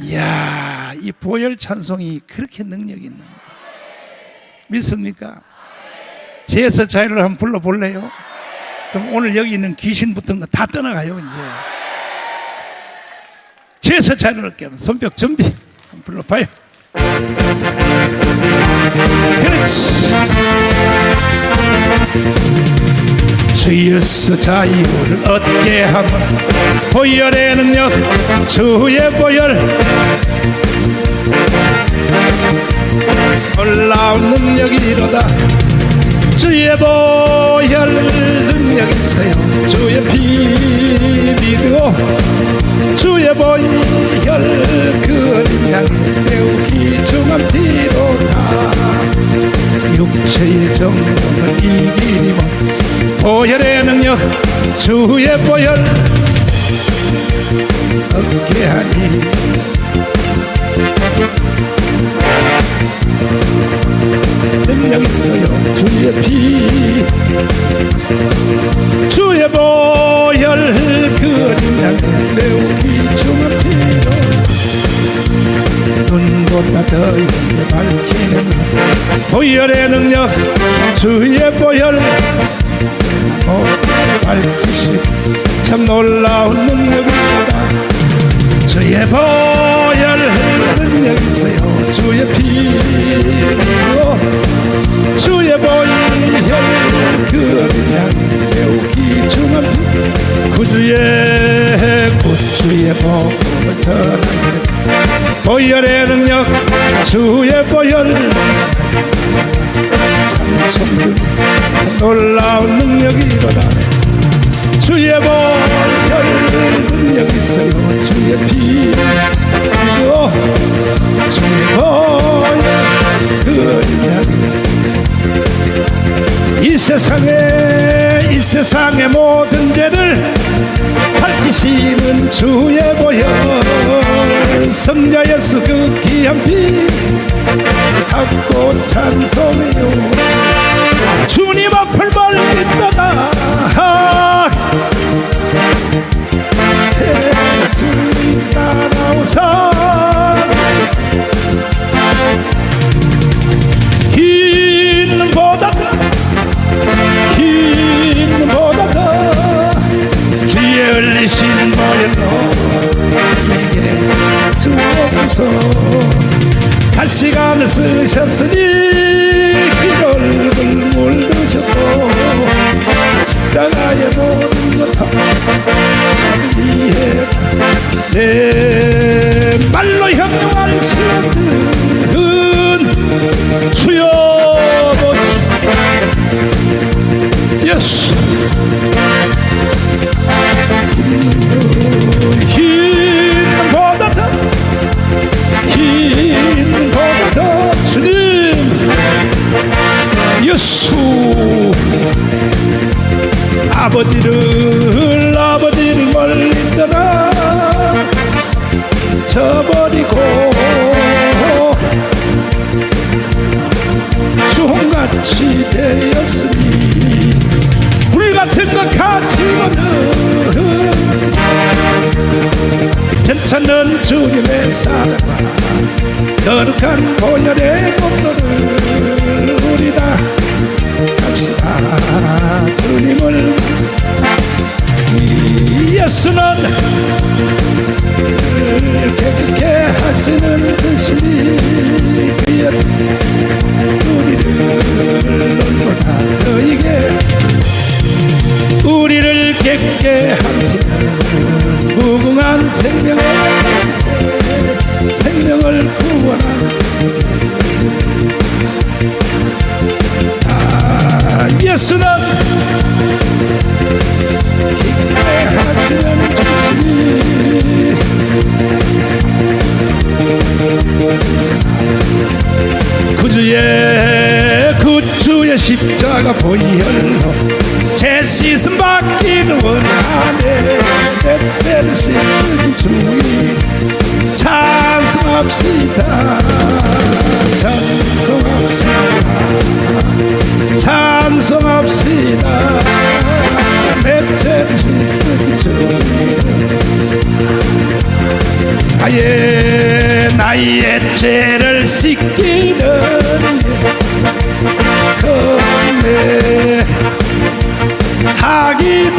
이야, 이 보혈 찬송이 그렇게 능력 있는 거 믿습니까? 제에서 자유를 한번 불러볼래요? 그럼 오늘 여기 있는 귀신 붙은 거 다 떠나가요, 이제. 제에서 자유를 얻게 하는 손뼉 준비. 한번 불러봐요. 그렇지. 주여서 자유를 얻게 하면 보혈의 능력 주의 보혈. 놀라운 능력이로다 주의 보혈 능력 있어요. 주의 피 믿고 주의 보혈 그 양이 매우 귀중한 피로다. 육체의 정욕을 이기리면 보혈의 능력 주의 보혈. 얻게 하니? 능력 있어요. 주의 피. 주의 보혈. 그 양의 매우 귀중한 피로 눈보다 더 밝히는 보혈의 능력 주의 보혈 놀라운 능력이다. 주의 보혈 능력 있어요. 주의 피로. 주의 보혈 그 매우 귀중한 피 구주의 구주의 전하기를 보혈의 능력 주의 보혈. 놀라운 능력이로다 주의 보혈 능력 있어요 주의 피 그리고 주의 양이 세상에 이 세상의 모든 죄를 밝히시는 주의 보혈 성자 예수 그 귀한 피 갖고 찬송해요 갈 시간을 쓰셨으니 그 얼굴 물드셨고 십자가의 모든 것다 위해 내 저버리고. 주홍같이 되었으니 불같은 것 같이 없는 괜찮은 주님의 사랑과 거룩한 보혈의 공로를 우리 다 갑시다. 주님을 하시는 그신이 그의 우리를 놀보다 너에게 우리를 깨끗게 하는 무궁한 생명을 십자가 보혈로 제 씻음 받기를 원하네 내 죄를 씻은 주님 찬송합시다. 찬송합시다. 찬송합시다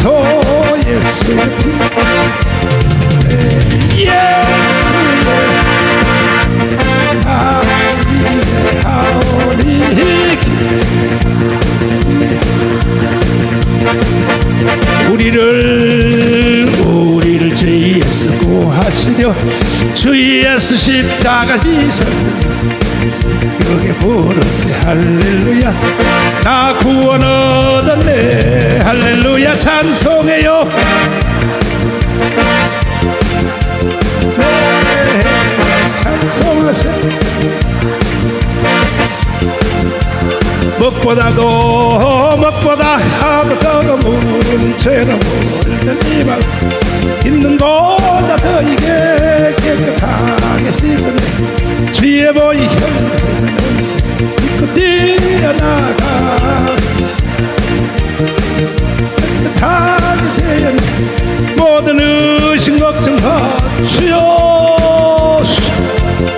하기도 예수. 예수의 하오리 우리를 우리를 죄에서 구하시려 주 예수 십자가 지셨으니 여기 부르세 할렐루야. 나 구원 얻었네. 할렐루야. 찬송해요. 네 찬송하세요. 무엇보다도 무엇보다 하도 더 묻은 죄는 물든 이발 있는 것보다 더 이게 깨끗하게 씻어내. 주의 보이 다 주여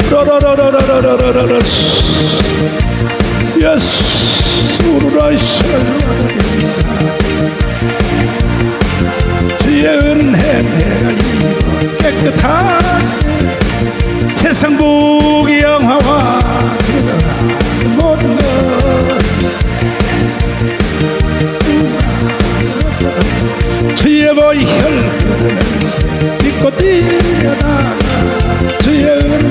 로로로로로로로로로 예수 우르라이샤 주의 은혜 내가 깨끗한 세상 부귀 영화와 모든 것 주의 보이 혈 뛰어나가 주의 은혜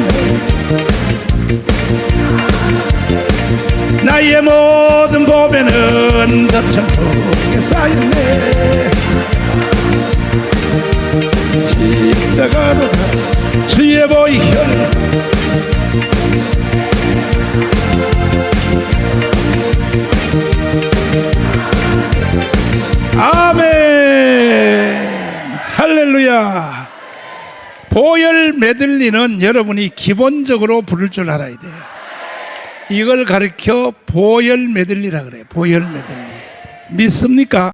나의 모든 보배는 더 천국에 쌓였네. 십자가로 가 주의 보이 혈 아멘. 할렐루야 보혈 메들리는 여러분이 기본적으로 부를 줄 알아야 돼요 이걸 가르쳐 보혈 메들리라 그래요. 보혈 메들리. 믿습니까?